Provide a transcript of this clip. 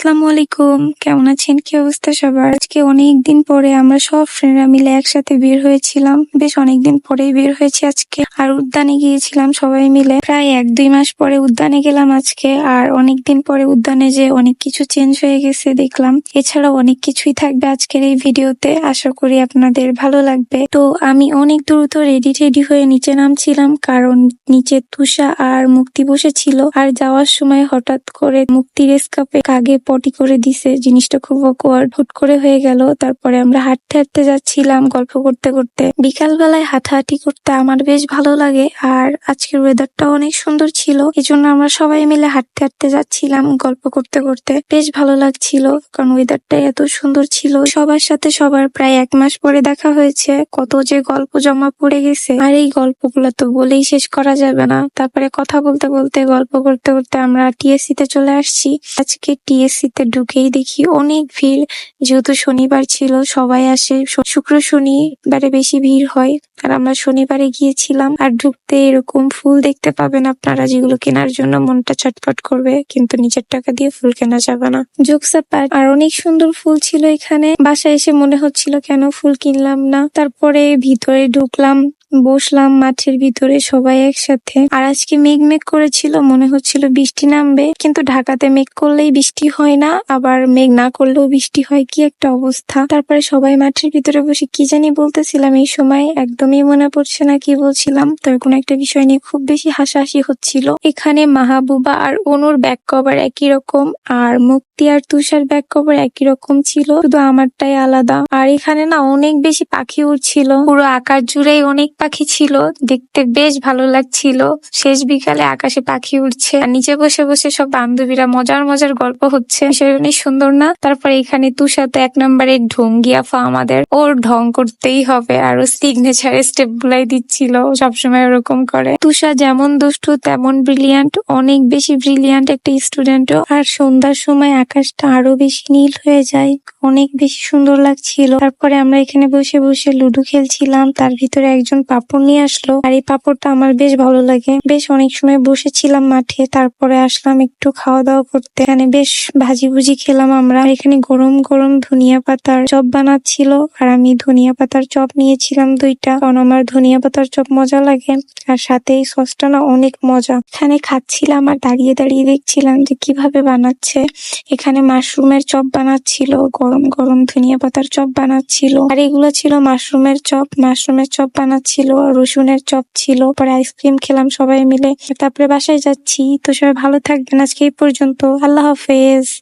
আসসালামু আলাইকুম। কেমন আছেন? কি অবস্থা সবার? আজকে অনেক দিন পরে আমরা সব ফ্রেন্ডরা মিলে একসাথে বের হয়েছিলাম। বেশ অনেকদিন পরেই বের হয়েছি আজকে। আর উদ্যানে গিয়েছিলাম সবাই মিলে। প্রায় এক, দুই মাস পরে উদ্যানে গেলাম আজকে। আর অনেক দিন পরে উদ্যানে যে অনেক কিছু চেঞ্জ হয়ে গেছে দেখলাম। এছাড়াও অনেক কিছুই থাকবে আজকের এই ভিডিওতে। আশা করি আপনাদের ভালো লাগবে। তো আমি অনেক দ্রুত রেডি টেডি হয়ে নিচে নামছিলাম। কারণ নিচে তুষা আর মুক্তি বসেছিল। আর যাওয়ার সময় হঠাৎ করে মুক্তির স্কাপে কাগে পটি করে দিছে, জিনিসটা খুব অকওয়ার্ড হুট করে হয়ে গেল, তারপরে আমরা হাঁটতে হাঁটতে যাচ্ছিলাম গল্প করতে করতে। বিকাল বেলায় হাঁটাহাঁটি করতে আমার বেশ ভালো লাগে, আর আজকের ওয়েদারটা অনেক সুন্দর ছিল এই জন্য আমরা সবাই মিলে হাঁটতে হাঁটতে যাচ্ছিলাম গল্প করতে করতে। বেশ ভালো লাগছিল, কারণ ওয়েদারটা এত সুন্দর ছিল। সবার সাথে সবার প্রায় এক মাস পরে দেখা হয়েছে, কত যে গল্প জমা পড়ে গেছে। আর এই গল্পগুলো তো বলেই শেষ করা যাবে না। তারপরে কথা বলতে বলতে, গল্প করতে করতে আমরা টিএসসি তে চলে আসছি। আজকে টিএসসি তে ঢুকেই দেখি অনেক ভিড়। যেহেতু শনিবার ছিল, সবাই আসে। শুক্র শনিবারে বেশি ভিড় হয়। আর আমরা শনিবারে গিয়েছিলাম আর ঢুকতে এরকম ফুল দেখতে পাবেন আপনারা, যেগুলো কেনার জন্য মনটা চটপট করবে, কিন্তু নিজের টাকা দিয়ে ফুল কেনা যাবে না। জোকসাপাট আর অনেক সুন্দর ফুল ছিল এখানে। বাসায় এসে মনে হচ্ছিল কেন ফুল কিনলাম না। তারপরে ভিতরে ঢুকলাম। বসলাম মাঠের ভিতরে সবাই একসাথে। আর আজকে মেঘ মেঘ করেছিল, মনে হচ্ছিল বৃষ্টি নামবে। কিন্তু ঢাকাতে মেঘ করলেই বৃষ্টি হয় না, আবার মেঘ না করলেও বৃষ্টি হয় কি একটা অবস্থা। তারপরে সবাই মাঠের ভিতরে বসে কি জানি বলতেছিলাম, এই সময় একদমই মনে পড়ছে না কি বলছিলাম। তবে কোনো একটা বিষয় নিয়ে খুব বেশি হাসাহাসি হচ্ছিল। এখানে মাহাবুবা আর অনুর ব্যাক কভার একই রকম, আর মুক্তি আর তুষার ব্যাক কভার একই রকম ছিল, শুধু আমারটাই আলাদা। আর এখানে না অনেক বেশি পাখি উড়ছিল। পুরো আকাশ জুড়েই অনেক পাখি ছিল, দেখতে বেশ ভালো লাগছিল। শেষ বিকালে আকাশে পাখি উড়ছে। আর নিচে বসে বসে সব বান্ধবীরা মজার মজার গল্প হচ্ছে। অনেক সুন্দর না? তারপর এখানে তুষার তো এক নম্বরে ঢঙ্গি আফা আমাদের। ওর ঢং করতেই হবে আর ও সিগনেচার স্টেপ গুলাই দিচ্ছিল। সবসময় ওরকম করে। তুষা যেমন দুষ্টু, তেমন ব্রিলিয়ান্ট অনেক বেশি ব্রিলিয়ান্ট একটা স্টুডেন্টও আর সন্ধ্যার সময় আকাশটা আরও বেশি নীল হয়ে যায়। অনেক বেশি সুন্দর লাগছিল। তারপরে আমরা এখানে বসে বসে লুডো খেলছিলাম। তার ভিতরে একজন পাপড় নিয়ে আসলো। আর এই পাপড়টা আমার বেশ ভালো লাগে। বেশ অনেক সময় বসেছিলাম মাঠে, তারপরে আসলাম একটু খাওয়া দাওয়া করতে। এখানে বেশ ভাজি ভুজি খেলাম আমরা। এখানে গরম গরম ধনিয়া পাতার চপ বানাচ্ছিল। আর আমি ধনিয়া পাতার চপ নিয়েছিলাম দুইটা। কারণ আমার ধনিয়া পাতার চপ মজা লাগে। আর সাথে এই সসটা না অনেক মজা। এখানে খাচ্ছিলাম আর দাঁড়িয়ে দাঁড়িয়ে দেখছিলাম যে কীভাবে বানাচ্ছে। এখানে মাশরুমের চপ বানাচ্ছিল, গরম গরম ধনিয়া পাতার চপ বানাচ্ছিল। আর এগুলো ছিল মাশরুমের চপ। মাশরুমের চপ বানাচ্ছিল আর রসুনের চপ ছিল, পরে আইসক্রিম খেলাম সবাই মিলে। তারপরে বাসায় যাচ্ছি। তো সবাই ভালো থাকবেন। আজকে এই পর্যন্ত। আল্লাহ হাফেজ।